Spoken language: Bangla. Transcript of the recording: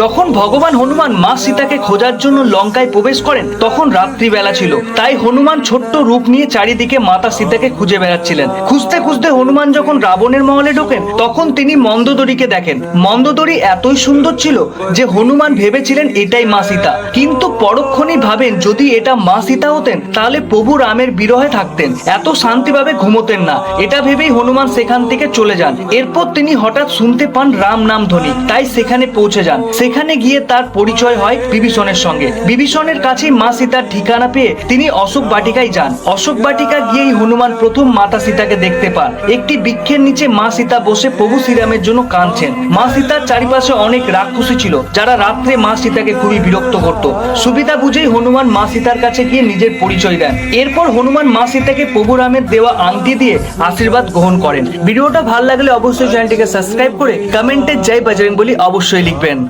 যখন ভগবান হনুমান মা সীতাকে খোঁজার জন্য লঙ্কায় প্রবেশ করেন, তখন রাত্রিবেলা ছিল। তাই হনুমান ছোট্ট রূপ নিয়ে চারিদিকে মাতা সীতাকে খুঁজে বেড়াচ্ছিলেন। খুঁজতে খুঁজতে হনুমান যখন রাবণের মহলে ঢোকেন, তখন তিনি মন্দোদরীকে দেখেন। মন্দোদরী এতই সুন্দর ছিল যে হনুমান ভেবেছিলেন এটাই মা সীতা। কিন্তু পরক্ষণেই ভাবেন, যদি এটা মা সীতা হতেন, তাহলে প্রভু রামের বিরহে থাকতেন। এত শান্তিভাবে ঘুমোতেন না। এটা ভেবেই হনুমান সেখান থেকে চলে যান। এরপর তিনি হঠাৎ শুনতে পান রাম নাম ধ্বনি তাই সেখানে পৌঁছে যান। সেখানে গিয়ে তার পরিচয় হয় বিভীষণের সঙ্গে। বিভীষণের কাছে মা সীতার ঠিকানা পেয়ে তিনি অশোক বাটিকায় যান। অশোক বাটিকা গিয়েই হনুমান প্রথম মাতা সীতাকে দেখতে পান। একটি বৃক্ষের নিচে মা সীতা বসে প্রভু শ্রীরামের জন্য কাঁদছেন। মা সীতার চারিপাশে অনেক রাক্ষসী ছিল, যারা রাত্রে মা সীতাকে খুবই বিরক্ত করত। সুবিধা বুঝেই হনুমান মা সীতার কাছে গিয়ে নিজের পরিচয় দেন। এরপর হনুমান মা সীতাকে প্রভু রামের দেওয়া আংটি দিয়ে আশীর্বাদ গ্রহণ করেন। ভিডিওটা ভালো লাগলে অবশ্যই চ্যানেলটিকে সাবস্ক্রাইব করে কমেন্টে জয় বজরং বলি অবশ্যই লিখবেন।